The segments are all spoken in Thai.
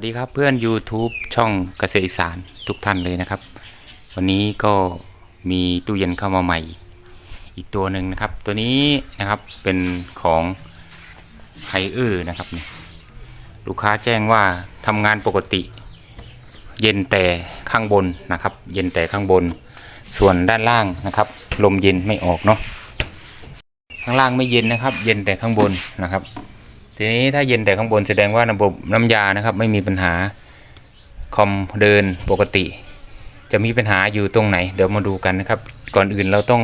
สวัสดีครับเพื่อน YouTube ช่องเกษตรอีสานทุกท่านเลยนะครับ วันนี้ก็มีตู้เย็นเข้ามาใหม่ อีกตัวหนึ่งนะครับ ตัวนี้นะครับเป็นของไฮเออร์นะครับเนี่ยลูกค้าแจ้งว่าทำงานปกติ เย็นแต่ข้างบนนะครับ เย็นแต่ข้างบน ส่วนด้านล่างนะครับ ลมเย็นไม่ออกเนาะข้างล่างไม่เย็นนะครับ เย็นแต่ข้างบนนะครับ ทีนี้ถ้าเย็นแต่ข้างบนแสดงว่าระบบน้ำยานะครับ ไม่มีปัญหาคอมเดินปกติ จะมีปัญหาอยู่ตรงไหน เดี๋ยวมาดูกันนะครับ ก่อนอื่นเราต้อง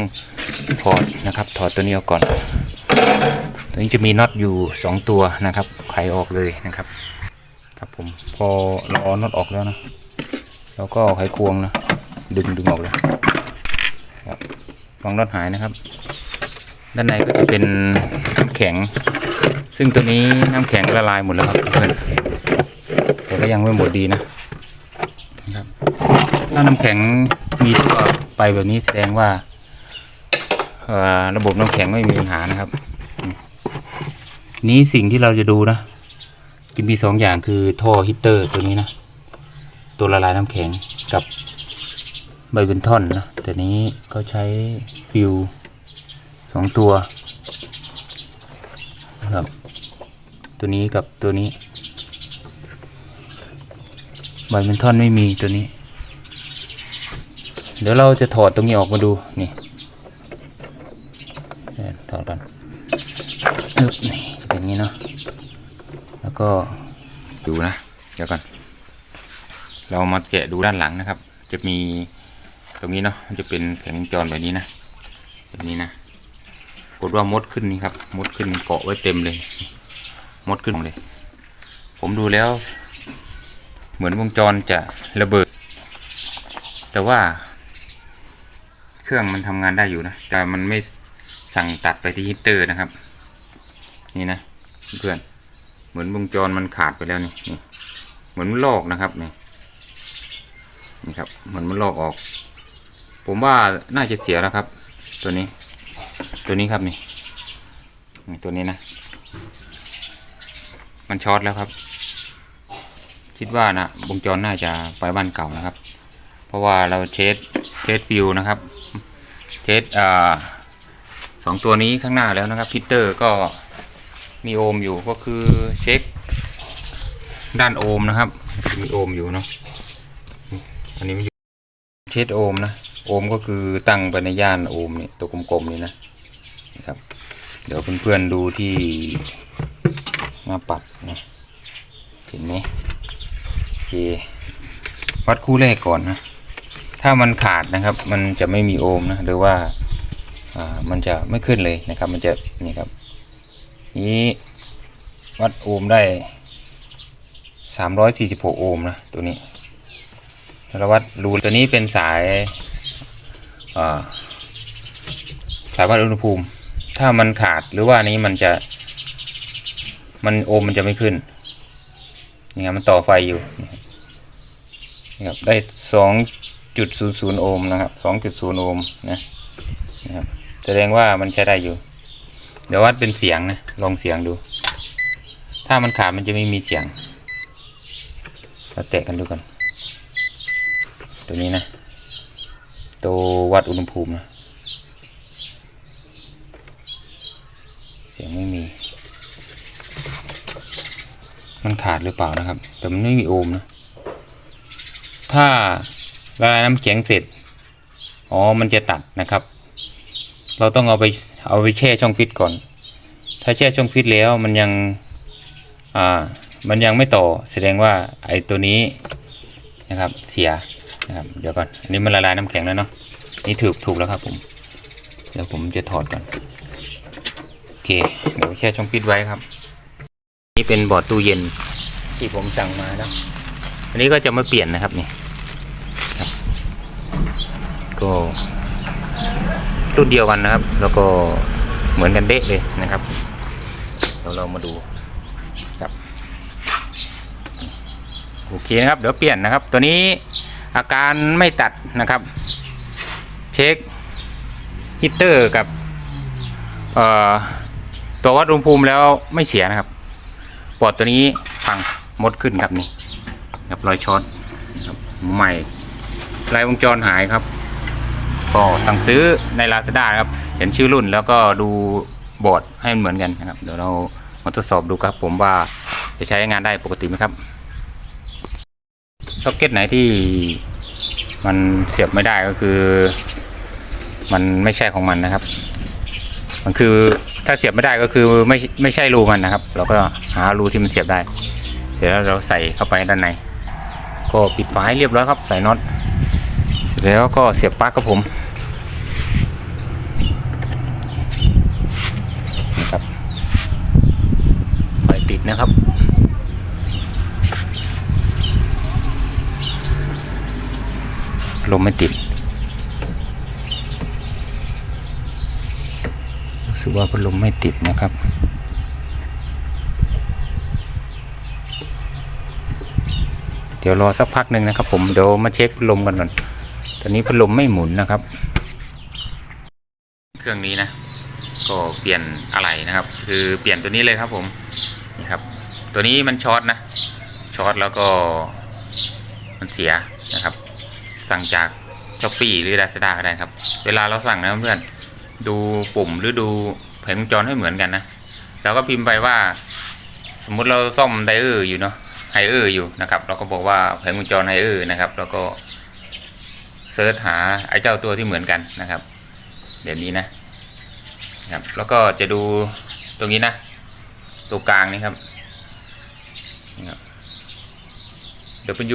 ถอดนะครับ ถอดตัวนี้ออกก่อน ตัวนี้จะมีน็อตอยู่ 2 ตัวนะครับไขออกเลยนะครับ ครับผมพอเราเอาน็อตออกแล้วนะเราก็ไขควงนะดึงดึงออกเลยครับวางน็อตหายนะครับ ด้านในก็จะเป็นน้ำแข็ง ซึ่งตัวนี้น้ำแข็งละลายหมดแล้วครับเพื่อนแต่ก็ยังไม่หมดดีนะครับถ้าน้ำแข็งมีทั่วไปแบบนี้แสดงว่าระบบน้ำแข็งไม่มีปัญหานะครับ นี้สิ่งที่เราจะดูนะจะมีสองอย่างคือท่อฮีตเตอร์ตัวนี้นะ ตัวละลายน้ำแข็งกับใบเบนทอนนะแต่นี้เขาใช้ฟิวสองตัวนะครับ ตัวนี้กับตัวนี้ใบเมนท่อนไม่มีตัวนี้ เดี๋ยวเราจะถอดตรงนี้ออกมาดูนี่ถอดกันอึ๊บนี่จะเป็นงี้เนาะแล้วก็ดูนะเดี๋ยวก่อนเรามาแกะดูด้านหลังนะครับ จะมีตรงนี้เนาะมันจะเป็นแผงวงจรแบบนี้นะแบบนี้นะกดว่ามดขึ้นนี่ครับมดขึ้นเกาะไว้เต็มเลย มดขึ้นเลย ผมดูแล้ว เหมือนวงจรจะระเบิด แต่ว่า เครื่องมันทำงานได้อยู่นะ แต่มันไม่สั่งตัดไปที่ฮีตเตอร์นะครับ นี่นะเพื่อนเหมือนวงจรมันขาดไปแล้วนี่นี่ เหมือนมันลอกนะครับนี่นี่ครับ เหมือนมันลอกออก ผมว่าน่าจะเสียแล้วครับ ตัวนี้ ตัวนี้ครับนี่นี่ตัวนี้นะ มันช็อตแล้วครับ คิดว่านะวงจรน่าจะไปบ้านเก่านะครับ เพราะว่าเราเทสเทสฟิวนะครับเทสอ่าสองตัวนี้ข้างหน้าแล้วนะครับพิเตอร์ก็มีโอห์มอยู่ก็คือเช็คด้านโอห์มนะครับ มีโอห์มอยู่เนาะอันนี้ไม่อยู่เทสโอห์มนะโอห์มก็คือตั้งไปในย่านโอห์มนี่ตัวกลมๆนี่นะนะครับ เดี๋ยวเพื่อนๆดูที่าปัดนะเห็นไหมโอเควัดคู่แรกก่อนนะ ถ้ามันขาดนะครับ มันจะไม่มีโอห์มนะหรือว่าอ่ามันจะไม่ขึ้นเลยนะครับ มันจะนี่ครับ นี้วัดโอห์มได้346โอห์มนะตัวนี้แล้ววัดรูตัวนี้เป็นสายอ่าสายวัดอุณหภูมิ ถ้ามันขาดหรือว่านี้มันจะ มันโอห์มมันจะไม่ขึ้นนี่ครับมันต่อไฟอยู่นี่ครับได้สองจุดศูนย์ศูนย์โอห์มนะครับสองจุดศูนย์โอห์มนะนะครับแสดงว่ามันใช้ได้อยู่ เดี๋ยววัดเป็นเสียงนะลองเสียงดู ถ้ามันขาดมันจะไม่มีเสียงเราแตะกันดูกันตัวนี้นะตัววัดอุณหภูมินะเสียงไม่มี มันขาดหรือเปล่านะครับ แต่มันไม่มีโอห์มนะ ถ้าละลายน้ำแข็งเสร็จ อ๋อ มันจะตัดนะครับ เราต้องเอาไปเอาไปแช่ช่องฟิตก่อน ถ้าแช่ช่องฟิตแล้วมันยัง อ่า มันยังไม่ต่อ แสดงว่าไอ้ตัวนี้นะครับ เสียนะครับ เดี๋ยวก่อน อันนี้มันละลายน้ำแข็งแล้วเนาะ นี่ถูกถูกแล้วครับผม เดี๋ยวผมจะถอดก่อน โอเค เดี๋ยวแช่ช่องฟิตไว้ครับ เป็นบอร์ดตู้เย็นที่ผมสั่งมาแล้วอันนี้ก็จะมาเปลี่ยนนะครับนี่ก็รุ่นเดียวกันนะครับ แล้วก็เหมือนกันเด๊ะเลยนะครับเดี๋ยวเรามาดูครับโอเคนะครับ เดี๋ยวเปลี่ยนนะครับ ตัวนี้อาการไม่ตัดนะครับ เช็คฮีตเตอร์กับตัววัดอุณหภูมิแล้วไม่เสียนะครับ อดตัวนี้ฟังมดขึ้นครับนี่ครับรอยช็อตครับใหม่ลายวงจรหายครับ ก็สั่งซื้อใน Lazada นะครับ เห็นชื่อรุ่นแล้วก็ดูบอร์ดให้เหมือนกันนะครับ เดี๋ยวเรามาทดสอบดูครับผมว่าจะใช้งานได้ปกติไหมครับซ็อกเก็ตไหนที่มันเสียบไม่ได้ก็คือ มันไม่ใช่ของมันนะครับ มันคือถ้าเสียบไม่ได้ก็คือไม่ไม่ใช่รูมันนะครับ เราก็หารูที่มันเสียบได้ เสร็จแล้วเราใส่เข้าไปด้านใน ก็ปิดฝาให้เรียบร้อยครับ ใส่น็อต เสร็จแล้วก็เสียบปลั๊กครับผมนะครับไฟติดนะครับลมไม่ติด สึกว่าพัดลมไม่ติดนะครับ เดี๋ยวรอสักพักหนึ่งนะครับ ผมเดี๋ยวมาเช็คพัดลมกันก่อนตอนนี้พัดลมไม่หมุนนะครับ เครื่องนี้นะ ก็เปลี่ยนอะไรนะครับ คือเปลี่ยนตัวนี้เลยครับผมนี่ครับ ตัวนี้มันช็อตนะช็อตแล้วก็มันเสียนะครับ สั่งจากช้อปปี้หรือ Lazada ก็ได้ครับ เวลาเราสั่งนะเพื่อน ดูปุ่มหรือดูแผงวงจรให้เหมือนกันนะแล้วก็พิมพ์ไปว่า สมมุติเราซ่อมไดเออร์อยู่เนาะไฮเออร์อยู่นะครับ เราก็บอกว่าแผงวงจรไฮเออร์นะครับ แล้วก็เซิร์ชหาไอ้เจ้าตัวที่เหมือนกันนะครับเดี๋ยวนี้นะครับ แล้วก็จะดูตรงนี้นะ ตัวกลางนี่ครับนี่ครับ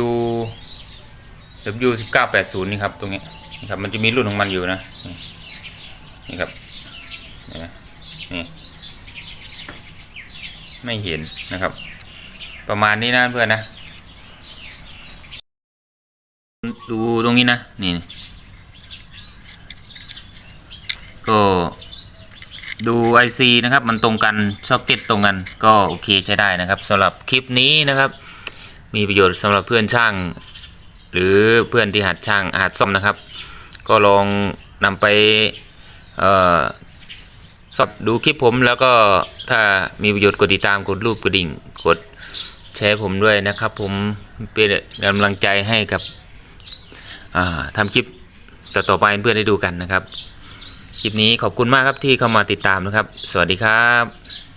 W W สิบเก้าแปดศูนย์นี่ครับตรงนี้นี่ครับมันจะมีรุ่นของมันอยู่นะ นี่ครับนี่ไม่เห็นนะครับ ประมาณนี้นะเพื่อนนะดูตรงนี้นะนี่ก็ดู IC นะครับ มันตรงกันซ็อกเก็ตตรงกัน ก็โอเคใช้ได้นะครับสำหรับคลิปนี้นะครับ มีประโยชน์สำหรับเพื่อนช่าง หรือเพื่อนที่หัดช่างหัดซ่อมนะครับ ก็ลองนำไป ออสอบดูคลิปผมแล้วก็ถ้ามีประโยชน์กดติดตามกดรูปกดดิ่งกดแชร์ผมด้วยนะครับ ผมเป็นกำลังใจให้กับทำคลิปต่อๆไปเพื่อนได้ดูกันนะครับ คลิปนี้ขอบคุณมากครับที่เข้ามาติดตามนะครับ สวัสดีครับ